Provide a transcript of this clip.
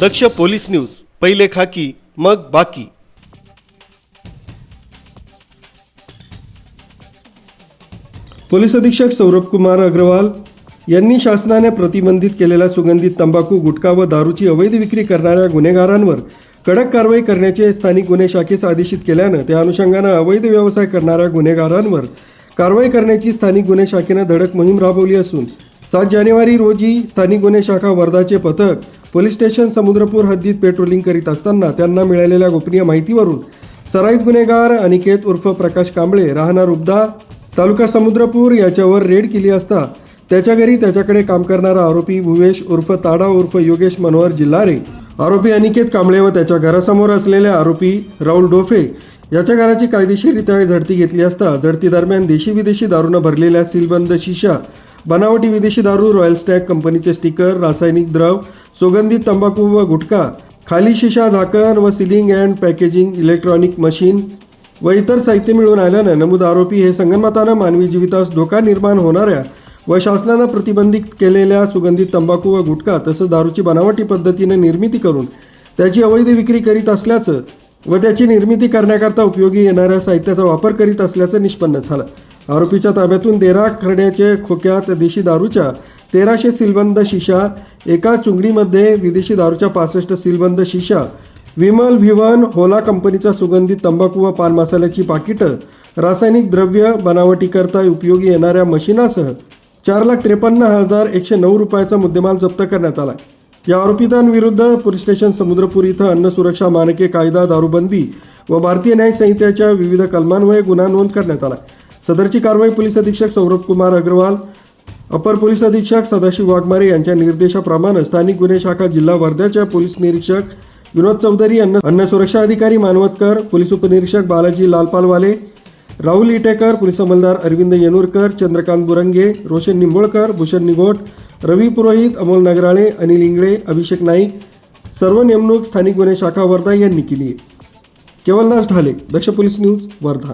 दक्ष police news पहिले खाकी मग बाकी. पोलीस अधीक्षक सौरभ कुमार अग्रवाल यांनी शासनाने प्रतिबंधित केलेल्या सुगंधित तंबाखू गुटखा व दारूची अवैध विक्री करणाऱ्या गुन्हेगारांवर कडक कारवाई करण्याचे स्थानिक गुन्हे शाखेस आदेशित केल्यानं त्या अनुषंगानं अवैध व्यवसाय करणाऱ्या गुन्हेगारांवर कारवाई करण्याची स्थानिक गुन्हे शाखेनं धडक मोहीम राबवली असून सात जानेवारी रोजी स्थानिक गुन्हे शाखा वर्धाचे पथक पोलीस स्टेशन समुद्रपूर हद्दीत पेट्रोलिंग करीत असताना त्यांना मिळालेल्या गोपनीय माहितीवरून सराईत गुन्हेगार अनिकेत उर्फ प्रकाश कांबळे राहणार उबदा तालुका समुद्रपूर याच्यावर रेड केली असता त्याच्या घरी त्याच्याकडे काम करणारा आरोपी भुवेश उर्फ ताडा उर्फ योगेश मनोहर जिल्हारे आरोपी अनिकेत कांबळे व त्याच्या घरासमोर असलेले आरोपी राहुल डोफे याच्या घराची कायदेशीररित्या झडती घेतली असता झडती दरम्यान देशी विदेशी दारूनं भरलेल्या सीलबंद शिशा बनावटी विदेशी दारू रॉयल स्टॅग कंपनीचे स्टिकर रासायनिक द्रव सुगंधित तंबाखू व गुटखा खाली शिशा झाकण व sealing and packaging electronic machine व इतर साहित्य मिळून आल्यानं नमूद आरोपी हे संगनमतानं मानवी जीवितास धोका निर्माण होणाऱ्या व शासनानं प्रतिबंधित केलेल्या सुगंधित तंबाखू व गुटखा तसंच दारूची बनावटी पद्धतीनं निर्मिती करून त्याची अवैध विक्री करीत असल्याचं व त्याची निर्मिती करण्याकरता उपयोगी येणाऱ्या साहित्याचा वापर करीत असल्याचं निष्पन्न झालं. आरोपीच्या ताब्यातून देरा खरड्याचे खोक्यात देशी दारूच्या तेराशे सीलबंद शिशा एका चुंगडीमध्ये विदेशी दारूच्या पासष्ट सीलबंद शिशा विमल भिवन होला कंपनीचा सुगंधित तंबाखू व पान मसाल्याची पाकिटं रासायनिक द्रव्य बनावटीकरता उपयोगी येणाऱ्या मशिनासह चार लाख त्रेपन्न हजार एकशे नऊ रुपयाचा मुद्देमाल जप्त करण्यात आला या आरोपितांविरुद्ध पोलीस स्टेशन समुद्रपूर इथं अन्न सुरक्षा मानके कायदा दारूबंदी व भारतीय न्याय संहितेच्या विविध कलमांमुळे गुन्हा नोंद करण्यात आला सदरची कारवाई पोलीस अधीक्षक सौरभ कुमार अग्रवाल अपर पोलीस अधीक्षक सदाशिव वाघमारे यांच्या निर्देशाप्रमाणे स्थानिक गुन्हे शाखा जिल्हा वर्ध्याच्या पोलीस निरीक्षक विनोद चौधरी अन्न अन्न सुरक्षा अधिकारी मानवतकर पोलीस उपनिरीक्षक बालाजी लालपालवाले राहुल इटेकर पोलीस अंमलदार अरविंद येनूरकर चंद्रकांत बुरंगे रोशन निंबोळकर भूषण निगोट रवी पुरोहित अमोल नगराळे अनिल इंगळे अभिषेक नाईक सर्व नेमणूक स्थानिक गुन्हे शाखा वर्धा यांनी केली केवलदास ढाले दक्ष पोलीस न्यूज वर्धा.